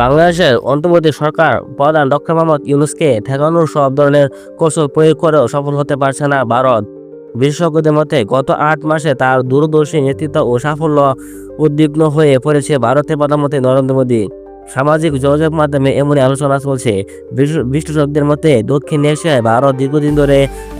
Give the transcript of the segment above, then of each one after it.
বাংলাদেশের অন্তর্বর্তী সরকার প্রধান ডক্টর মোহাম্মদ ইউনুসকে ঠেকানোর সব ধরনের কৌশল প্রয়োগ করেও সফল হতে পারছে না ভারত। বিশেষজ্ঞদের মতে, গত আট মাসে তার দূরদর্শী নেতৃত্ব ও সাফল্য উদ্বিগ্ন হয়ে পড়েছে ভারতের প্রধানমন্ত্রী নরেন্দ্র মোদী। সামাজিক যোগাযোগ মাধ্যমে এমনই আলোচনা চলছে। বিশ্লেষকদের মতে, দক্ষিণ এশিয়ায় ভারত দীর্ঘদিন ধরে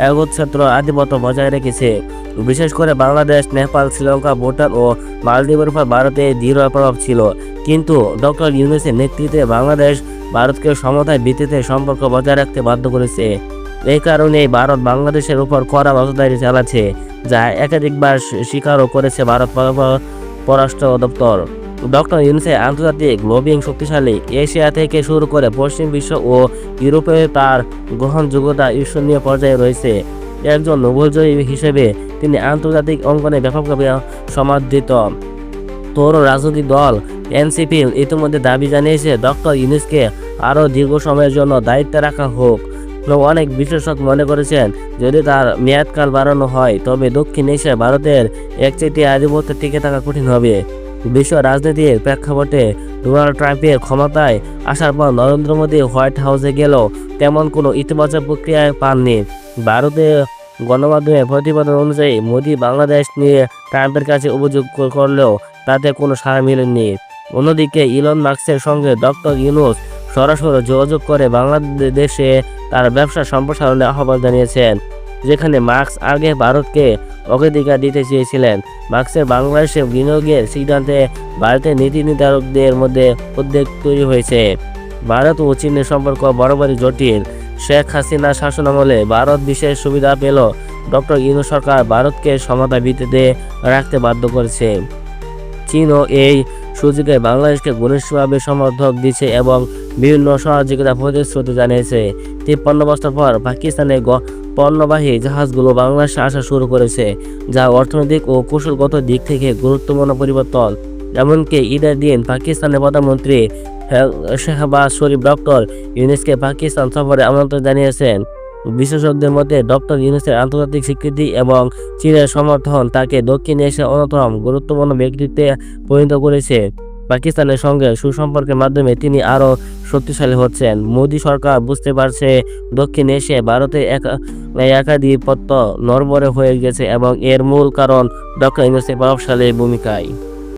একচ্ছত্র আধিপত্য বজায় রেখেছে। বিশেষ করে বাংলাদেশ, নেপাল, শ্রীলঙ্কা, ভুটান ও মালদ্বীপের উপর ভারতের দৃঢ় প্রভাব ছিল। কিন্তু ডক্টর ইউনুসের নেতৃত্বে বাংলাদেশ ভারতকে সমতায় ভিত্তিতে সম্পর্ক বজায় রাখতে বাধ্য করেছে। এই কারণে ভারত বাংলাদেশের উপর কড়া নজরদারি চালাচ্ছে, যা একাধিকবার স্বী- স্বীকারও করেছে ভারত পর- পর- পররাষ্ট্র দপ্তর। ডক্টর ইউনুসের আন্তর্জাতিক লবিং শক্তিশালী এশিয়া থেকে শুরু করে পশ্চিম বিশ্ব ও ইউরোপে তার গ্রহণযোগ্যতা ঈর্ষণীয় পর্যায়ে রয়েছে। একজন নোবেলজয়ী হিসেবে তিনি আন্তর্জাতিক অঙ্গনে ব্যাপকভাবে সমাদৃত। তৌর রাজনৈতিক দল এনসিপি ইতিমধ্যে দাবি জানিয়েছে, ডক্টর ইউনুসকে আরও দীর্ঘ সময়ের জন্য দায়িত্বে রাখা হোক। অনেক বিশ্লেষক মনে করেছেন, যদি তার মেয়াদকাল বাড়ানো হয়, তবে দক্ষিণ এশিয়ায় ভারতের একচেটিয়া আধিপত্য টিকে থাকা কঠিন হবে। বিশ্ব রাজনীতির প্রেক্ষাপটে ডোনাল্ড ট্রাম্পের ক্ষমতায় আসার পর নরেন্দ্র মোদী হোয়াইট হাউসে গেলেও তেমন কোনো ইতিবাচক প্রক্রিয়ায় পাননি। ভারতের গণমাধ্যমে প্রতিবেদন অনুযায়ী মোদী বাংলাদেশ নিয়ে ট্রাম্পের কাছে অভিযোগ করলেও তাতে কোনো সাড়া মেলেনি অন্যদিকে ইলন মার্কসের সঙ্গে ডক্টর ইউনুস সরাসরি যোগাযোগ করে বাংলাদেশে তার ব্যবসা সম্প্রসারণে আহ্বান জানিয়েছেন। যেখানে মার্কস আগে ভারতকে অগ্রাধিকার দিতে চেয়েছিলেন। মার্কসের বাংলাদেশে বিনিয়োগের সিদ্ধান্তে ভারতের নীতি নির্ধারকদের মধ্যে উদ্বেগ তৈরি হয়েছে। ভারত ও চীনের সম্পর্ক বরাবরই জটিল। শেখ হাসিনা শাসনামলে ভারত বিশেষ সুবিধা পেল। ডক্টর ইউনু সরকার ভারতকে সমতা ভিত্তিতে রাখতে বাধ্য করেছে। চীনও এই সুযোগে বাংলাদেশকে ঘনিষ্ঠভাবে সমর্থক দিচ্ছে এবং বিভিন্ন সহযোগিতা প্রতিশ্রুতি জানিয়েছে। তিপ্পান্ন বছর পর পাকিস্তানের গ- পণ্যবাহী জাহাজগুলো বাংলাদেশে আসা শুরু করেছে, যা অর্থনৈতিক ও কৌশলগত দিক থেকে গুরুত্বপূর্ণ পরিবর্তন। এমনকি ঈদের দিন পাকিস্তানের প্রধানমন্ত্রী শেহবাজ শরীফ ডক্টর ইউনেসকে পাকিস্তান সফরে আমন্ত্রণ জানিয়েছেন। বিশেষজ্ঞদের মধ্যে ডক্টর ইউনুসের আন্তর্জাতিক স্বীকৃতি এবং চীনের সমর্থন তাকে দক্ষিণ এশিয়ার অন্যতম গুরুত্বপূর্ণ ব্যক্তিত্বে পরিণত করেছে। পাকিস্তানের সঙ্গে সুসম্পর্কের মাধ্যমে তিনি আরও শক্তিশালী হচ্ছেন। মোদী সরকার বুঝতে পারছে, দক্ষিণ এশিয়ায় ভারতের একা- একাধিপত্য নরবরে হয়ে গেছে এবং এর মূল কারণ ডক্টর ইউনুসের প্রভাবশালী ভূমিকায়।